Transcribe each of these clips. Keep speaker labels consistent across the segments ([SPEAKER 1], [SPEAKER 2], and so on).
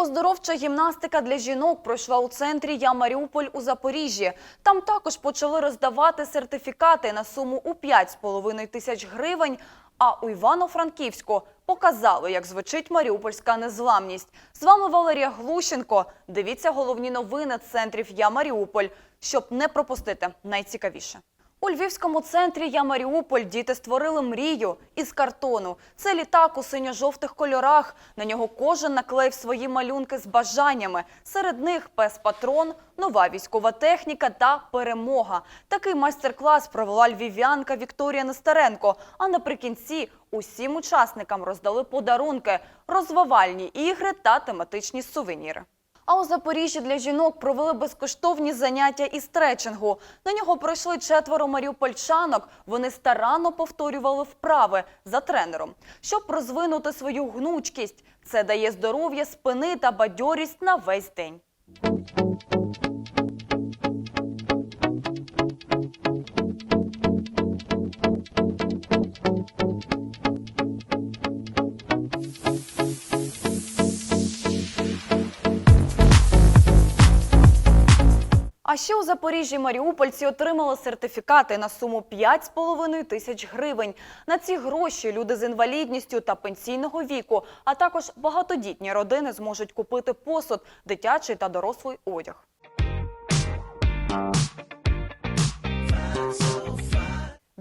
[SPEAKER 1] Оздоровча гімнастика для жінок пройшла у центрі Я Маріуполь у Запоріжжі. Там також почали роздавати сертифікати на суму у 5,5 тисяч гривень. А у Івано-Франківську показали, як звучить маріупольська незламність. З вами Валерія Глущенко. Дивіться головні новини центрів Я Маріуполь, щоб не пропустити найцікавіше. У львівському центрі Я Маріуполь діти створили мрію із картону. Це літак у синьо-жовтих кольорах. На нього кожен наклеїв свої малюнки з бажаннями. Серед них пес-патрон, нова військова техніка та перемога. Такий майстер-клас провела львів'янка Вікторія Нестеренко. А наприкінці усім учасникам роздали подарунки, розвивальні ігри та тематичні сувеніри. А у Запоріжжі для жінок провели безкоштовні заняття із стретчингу. На нього пройшли четверо маріупольчанок. Вони старанно повторювали вправи за тренером, щоб розвинути свою гнучкість. Це дає здоров'я спини та бадьорість на весь день. А ще у Запоріжжі маріупольці отримали сертифікати на суму 5,5 тисяч гривень. На ці гроші люди з інвалідністю та пенсійного віку, а також багатодітні родини зможуть купити посуд, дитячий та дорослий одяг.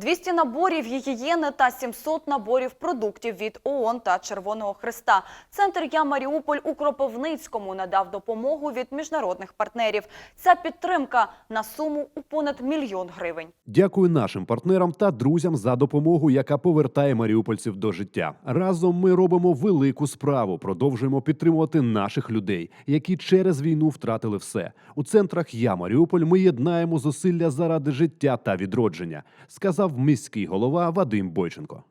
[SPEAKER 1] «200 наборів гігієни та 700 наборів продуктів від ООН та Червоного Христа. Центр Я Маріуполь у Кропивницькому надав допомогу від міжнародних партнерів. Ця підтримка на суму у понад мільйон гривень.
[SPEAKER 2] Дякую нашим партнерам та друзям за допомогу, яка повертає маріупольців до життя. Разом ми робимо велику справу. Продовжуємо підтримувати наших людей, які через війну втратили все. У центрах Я Маріуполь ми єднаємо зусилля заради життя та відродження, сказав міський голова Вадим Бойченко.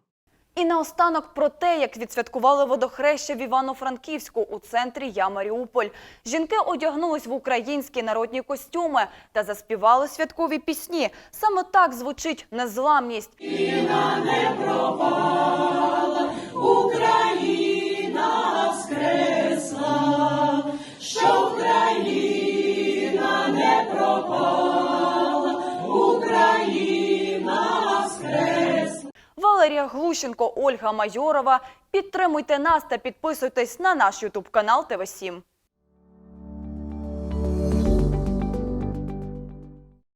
[SPEAKER 1] І наостанок про те, як відсвяткували водохреща в Івано-Франківську у центрі Я Маріуполь. Жінки одягнулись в українські народні костюми та заспівали святкові пісні. Саме так звучить незламність. Валерія Глущенко, Ольга Майорова. Підтримуйте нас та підписуйтесь на наш Ютуб канал ТВ 7